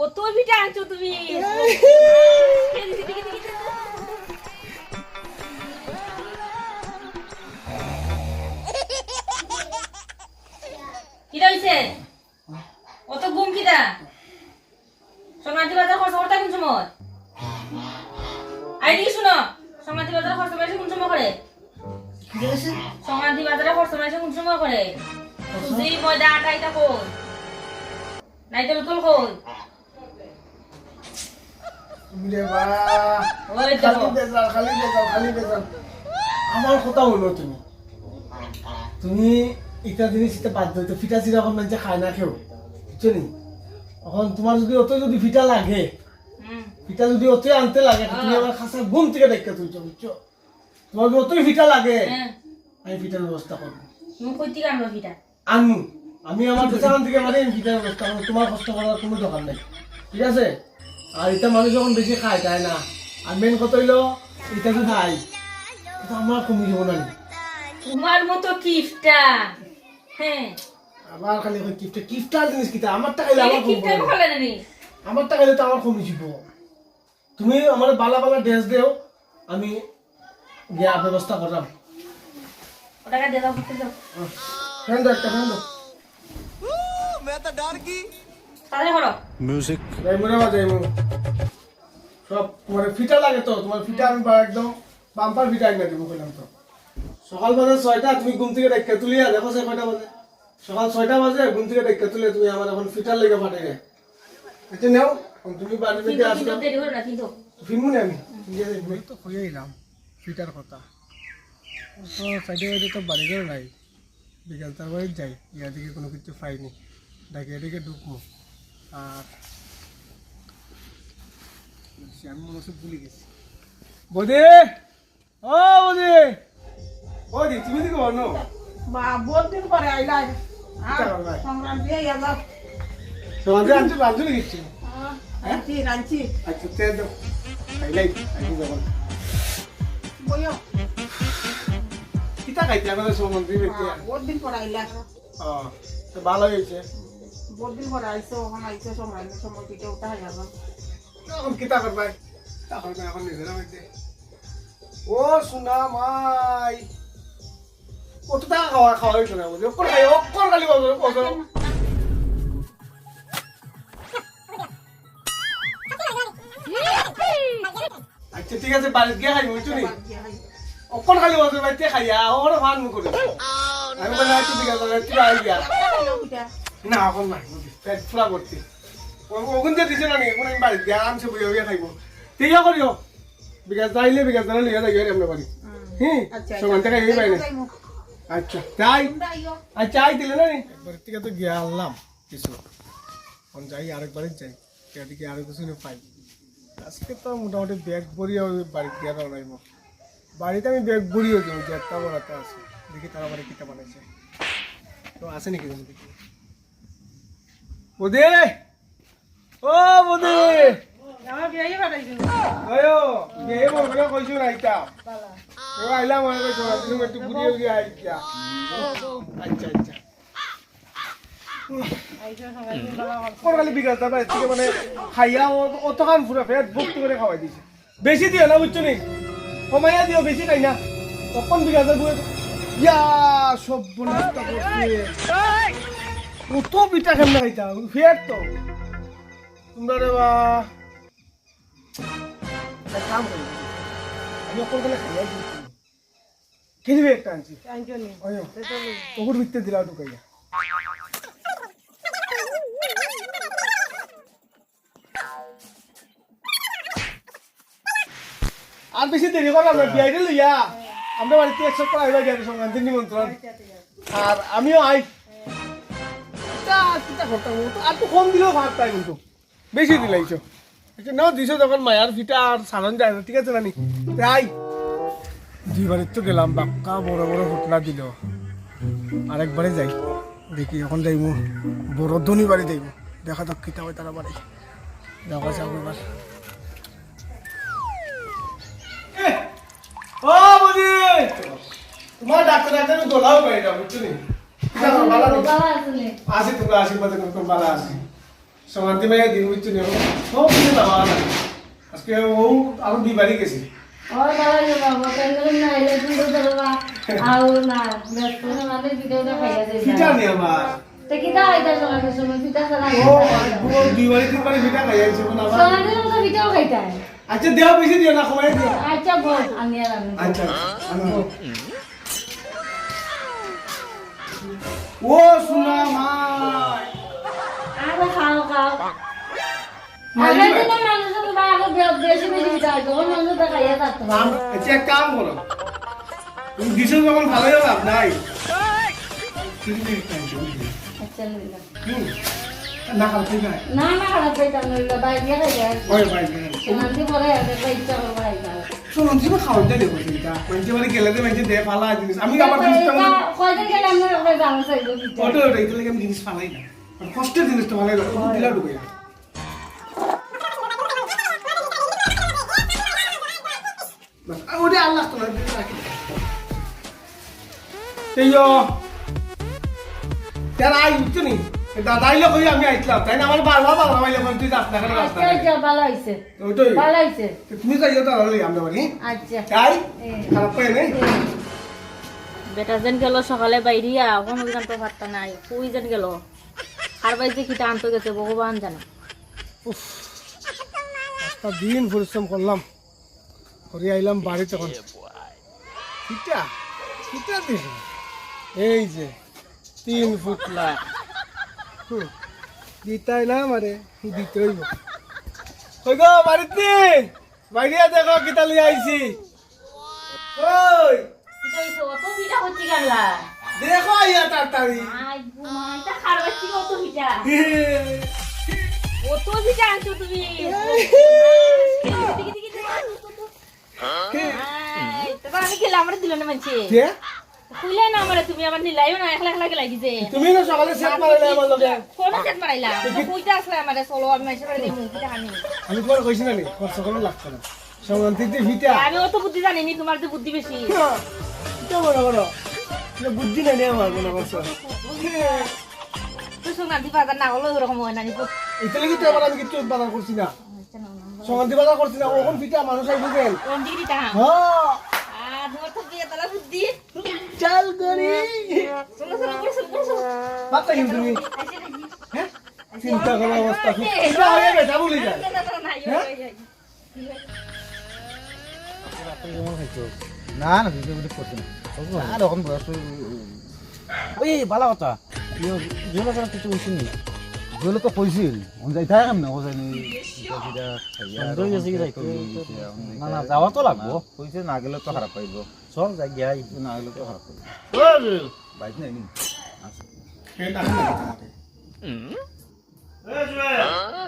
কত পিঠা আনছো তুমি। কিটা হইছে? অত ঘুম কিটা। সংক্রান্তি বাজার খরচ করতে কোন সময়? আই দিকে শুনো সংক্রান্তি বাজার খরচ মাইছে কোন সময় করে? সংক্রান্তি বাজারে খরচ মাইছে কোন সময় করে? সুজি ময়দা আটা এটা কই? নাইতেল তুল কই রে বা ওই খালি দেখো বেজাল খালি বেজাল খালি বেজাল আমার কথা হলো তুমি। তুমি এটা জিনিস এটা বাদ দিতে ফিটা চিরা এখন মানুষে খায় না কেউ বুঝছ এখন তোমার যদি অত যদি ফিটা লাগে ফিটা যদি অত আনতে লাগে তুমি আমার খাসা ঘুম থেকে দেখতে তুলছো বুঝছ? তোমার যদি অতই ফিটা লাগে আমি ফিটার ব্যবস্থা করব আনব আমি আমার দোকান থেকে মানে ফিটার ব্যবস্থা করব তোমার কষ্ট করার কোনো দোকান নেই। ঠিক আছে? আর এটা মানুষ যখন বেশি খায় তাই না? আর মেন কথা হইল এটা যদি খাই আমার কমি যাব না তোমার মতো কিফটা হ্যাঁ। আবার খালি ওই কিফটা কিফটার জিনিস কিটা আমার টাকা আমার কিফটা না। আমার টাকা তো আমার কমি যাব তুমি আমার বালা বালা ড্রেস দেও আমি গিয়া ব্যবস্থা করলাম। ওটাকে দিয়ে দাও করতে দাও। সব তোমার ফিটা লাগে তো তোমার ফিটা আমি একদম বাম্পার ফিটা আইনা দিব কইলাম তো। সকাল বাজে ছয়টা তুমি ঘুম থেকে ডেকে তুলিয়া দেখো সে কয়টা বাজে। সকাল ছয়টা বাজে ঘুম থেকে ডেকে তুলে তুমি আমার এখন ফিটার লেগে পাঠাই রে এটা নেও তুমি বাড়ি কিন্তু থেকে আসবে ফিরমু না আমি? আমি তো হয়ে এলাম ফিটার কথা। তো সাইডে সাইডে তো বাড়ি ঘর নাই বিকাল তার বাড়ি যাই ইয়া দিকে কোনো কিছু পাইনি। ডাকে এদিকে ঢুকবো। আর আমি মনে হচ্ছে ভুলে গেছি। বৌদি! ও বৌদি! বৌদি তুমি দিকে বলো। বা বহুত দিন পরে আইলাই কিতা করবা? সংক্রান্তি আইলা তোমাদের আনতে রাঁধুনি গেছি রাঞ্চি রাঞ্চি আচ্ছা তেল দাও খাইলাই আইনি যাব। বইও। কিতা খাইতে? আমাদের সম্বন্ধে ব্যক্তি বহুত দিন পরে আইলা। ও তো ভালো হয়েছে। বহুত দিন পরে আইসো ওখানে আইসো সংক্রান্তি সময় পিঠে উঠা যাবে এখন কিতা করবাই তা করবে এখন নিজেরা মধ্যে ও সোনা মাই। কত টাকা খাওয়া খাওয়া হয়েছে না বুঝলি অক্কর খাই অক্কর খালি বছর বছর আচ্ছা ঠিক আছে বাড়িতে গিয়ে খাই বুঝছ নি? অক্কর খালি বছর বাড়িতে খাইয়া? ওখানে ফান মুখে আমি বলে আচ্ছা ঠিক আছে তুই আই গিয়া না নাই পেট ফুলা করছি। ওখান থেকে দিছে না নি এখন আমি বাড়িতে আরামসে বইয়া বইয়া খাইব ঠিক করিও বিকাশ যাইলে বিকাশ জানা লিয়া যাই আমরা বাড়ি আচ্ছা সমান এই না আচ্ছা তাই আচ্ছা আই দিলে না? নি একবার থেকে তো গিয়া আনলাম কিছু। এখন যাই আরেকবার যাই। এদিকে আরও কিছু পাই। আজকে তো মোটামুটি ব্যাগ ভরিয়ে বাড়িতে গিয়ে রওনাইব বাড়িতে আমি ব্যাগ ভরিয়ে দিই যে একটা বড়াতে আছে। দেখি তারা বাড়ি কিটা বানাইছে। তো আছে নাকি? দেখি বদে ও বদে আমার বিয়ে আয়ো বিয়ে বলব কইছো রাইতা ও আইলাম মনে কইছো তুমি একটু ঘুরিয়ে ঘুরিয়ে আইছা আচ্ছা আচ্ছা। বিকাশ মানে খাইয়া ও- অত ফুরা ফেট ভক্তি করে খাওয়াই দিছে। বেশি দিও না বুঝছ নি? কমাইয়া দিও বেশি খাই না। তখন বিকাশ দাদা ইয়া সব বনাস্তা করছে কত পিঠা কেমন খাইতা ফেট তো। তোমরা রে বা এক কাম করি আমি অকল গেলে খাইয়া দিই একটা আনছি? ওগুর ভিতরে দিলা ঢুকাইয়া আর বেশি দেরি করলাম না বিয়াইতে লইয়া আমরা বাড়িতে এক সপ্তাহ আইবা গিয়ে সংক্রান্তির নিমন্ত্রণ। আর আমিও আই। আর তো কম দিলেও ভাত পাই কিন্তু। বেশি দিলাইছো নাও দিছো যখন মায়ার ফিটা আর সারন যায় না ঠিক আছে নানি? তাই দুই বাড়ির তো গেলাম বাক্কা বড় বড় ঘটনা দিল। আরেকবারে যাই দেখি এখন যাইব বড় ধনী বাড়ি যাইব দেখা যাক কিতা হয় তারা বাড়ি। দেখা যাক এবার। ও বদি! তোমার ডাক্তার ডাক্তার দোলাও পাই না বুঝছ নি? কিতা করো, আসি তোমরা আশীর্বাদ করো ভালো আসি সংক্রান্তি মেয়ে দিন বুঝছি না সব কিছু না আজকে ও আরও দুই বাড়ি গেছি। মানে সময় সময় আচ্ছা দেও বেশি দিও না কমাই দিও। আচ্ছা আচ্ছা ও সোনা মাই আচ্ছা এক কাম করো। তুমি দিছো যখন ভালোই লাভ নাই। তুমি কি টেনশন দিও? আচ্ছা নিলাম। হুম। না খালতে না। না খারাপ খাইতাম না বাইরে খাইয়া ওই ভাই ভাই সোনান্তি পরে একটা ইচ্ছা করব খাইতাম শোনো তুমি খাওয়াতে দেখো চিন্তা মানুষে মানে গেলে তো মানুষে দেয় ফালা জিনিস। আমি আবার জিনিসটা মানে কয়দিন গেলে আমরা জানো চাইব ওটা আমি জিনিস ফালাই না। কষ্টের জিনিসটা ফালাই না দিলা ঢুকে না বাস, আর ওটা আল্লাহ তো রাখি। এই তার আই বুঝছ নি দাদা কই আমি আইছিলাম তাই না? আমার বারবার বাবা আইলে কোন তুই যাস না কেন যাস আচ্ছা ভালো হয়েছে ওইটাই। ভালো হয়েছে তুমি যাইও তাহলে লই আমরা বাড়ি। আচ্ছা। তাই খারাপ বেটা যেন গেল সকালে বাইরিয়া কোনো গান তো ভাতটা নাই কুই যেন গেল? আর যে কিটা আনতে গেছে ভগবান জানে। একটা দিন পরিশ্রম করলাম করে আইলাম বাড়ি তখন কিটা কিটা এই যে তিন ফুট লাখ দিতাই না মারে দিতে হইব। ওই গো বাড়িতে! বাইরে দেখো কিতা লিয়ে আইছি। কিটা দেখো আইয়া তাড়াতাড়ি। আই ঘুমাই তা খারবার থেকে অত ভিটা অত আনছো তুমি। আমি খেলে আমার দিল না মানছে। খুলে না আমার তুমি আমার নিলাইও না একলা একলা গেলাই দিছে তুমি না সকালে সেট মারাইলে আমার লগে? কোন সেট মারাইলাম? কইতা আসলে আমারে চলো আমি মাইছে করে দিমু কিটা আনি আমি তোমার কইছি না নি খরচ করে লাগছে না। সংক্রান্তিতে ভিটা আমি অত বুদ্ধি জানিনি তোমার যে বুদ্ধি বেশি। বড় বড় এটা বুদ্ধি নাই আমার কোনো কথা তুই সংক্রান্তি বাজার না হলো ওরকম হয় না নি এটা লাগি তো আমি কিছু বাজার করছি না। সংক্রান্তি বাজার করছি না ওখন ভিটা মানুষ আইব গেল কোন দিকে দিতা হ্যাঁ। আ তোমার তো বিয়ে তালা বুদ্ধি চাল করি। চলো চলো করে চলো করে বাতা কিন্তু তুমি? আইছে নাকি হ্যাঁ? চিন্তা করার অবস্থা এটা হয়ে গেছে বলি যায়। না না ভিডিও ভিডিও না। আর এখন বয়স ওই ভালো কথা জুয়েল কথা কিছু কইছিল নি জুয়েল তো কইছিল যাই থাকে না ও জানি না না যাওয়া তো লাগবো কইছে না গেলে তো খারাপ পাইব চল যাই গিয়াই না গেলে তো খারাপ পাইব বাইক নাই নি সে ডাকে না তোমাকে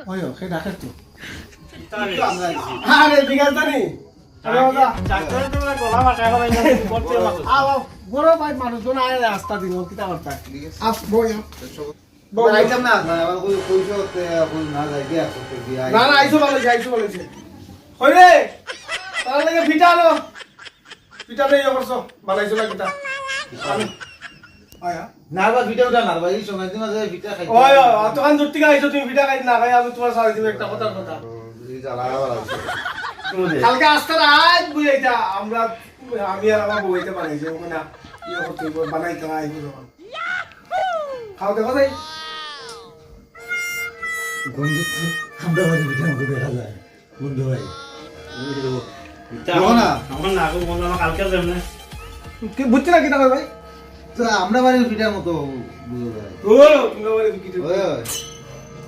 ওই সে ডাকে তো আরে বিকাশ জানি মানুষজন আয় রাস্তা দিন কিতা করতা আস বই বই আইতাম না আবার কই কইছো তে কই না যাই দিয়া করতে দিয়া না না আইসো বলেছে আইসো বলেছে। হই তার লাগে পিঠা আনো। পিঠা নেই অবশ্য বানাইছো না কিতা? না বা ভিডিও উঠা না ভাই সঙ্গে দিন মাঝে ভিটা খাই ওই অতখান দূর থেকে আইসো তুমি পিঠা খাই না খাই আমি তোমার সাথে দিব একটা কথার কথা। কালকে আসতে আজ বুঝাইতা আমরা আমি আর আমার বইতে বানাইছি ওখানে ইয়ে করতে বানাইতে আইব যখন খাও দেখো আমরা বাড়ি আমাকে যায়। বন্ধু ভাই। বুঝছি না ভাই? তো আমরা বাড়ির ভিটার মতো বুঝো যায়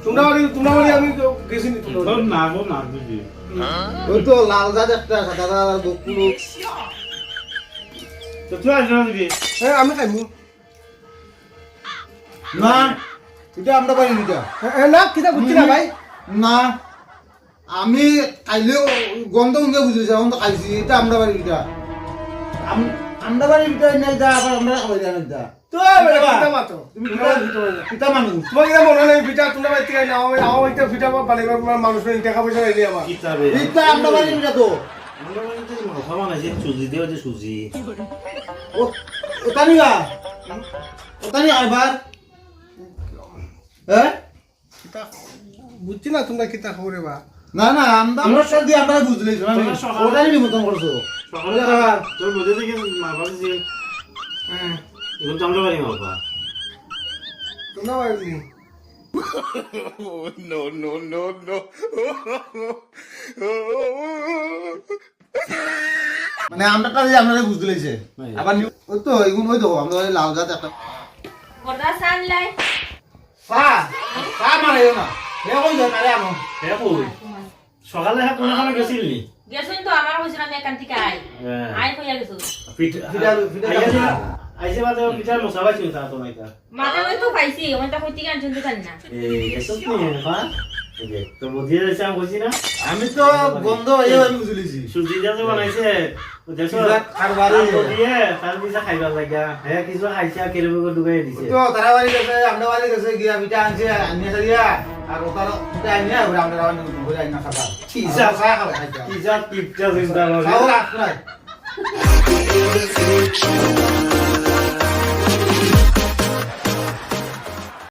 তোমরা বাড়ি তোমরা বাড়ি আমি তো গেছি নি তোমরা বাড়ি। ওই তো লাল জাত একটা সাদা লাল বকুলো। হ্যাঁ আমি খাইমু। না এটা আমরা বাড়ির ভিটা হ্যাঁ না কিতা বুঝছি না ভাই। না আমি খাইলেও গন্ধ উঙ্গে বুঝেছি এখন তো খাইছি এটা আমরা বাড়ির আম- আমরা বাড়ির ভিটা নাই যা আবার আমরা খাবার জানি যা হ্যাঁ? বুঝছি না তোমরা কিতা খবরে বা না না আমরা আমরা সব দিয়ে আমরা বুঝলি ওটাই নিমন্ত্রণ করছ। সকালে তোর বোঝে থেকে মারবার যে এখন তো আমরা বাড়ি মারবা তোমরা মানে আমরা কাজে আপনারা বুঝতে লেগেছে আবার ওই তো এগুলো ওই তো আমরা ওই লাল গাছ একটা গড়া সান লাই পা পা মারে না। হে কই যায়? তারে আনো হ্যাঁ কই? সকালে হ্যাঁ কোন সময় গেছিলি? গেছুন তো আমার হয়েছিল আমি এখান থেকে আই। আই কইয়া গেছো পিঠা পিঠা- পিঠা আইছে বাদে পিঠার মশা পাইছিল তা তো মাঝে মাঝে তো পাইছি আমি তো কইতে গান শুনতে জানি না। এই এসব নি হ্যাঁ তো বুঝিয়ে যাচ্ছে আমি বলছি না? আমি তো গন্ধ হয়ে আমি বুঝে লিছি সুজি দিয়ে যে বানাইছে। দিয়ে তার খাইবার লাগা। হ্যাঁ কিছু খাইছে আর কেরবে ঢুকাই দিছে। তো তারা বাড়ি গেছে আমরা বাড়ি গেছে গিয়া পিঠা আনছে আনিয়ে সারিয়া আর ওটার পিঠা আনিয়ে আমরা বাড়ি ঘুরে আইনা খাবা কি যা খাওয়া খাবে কি যা চিন্তা করে খাওয়া রাখ নাই।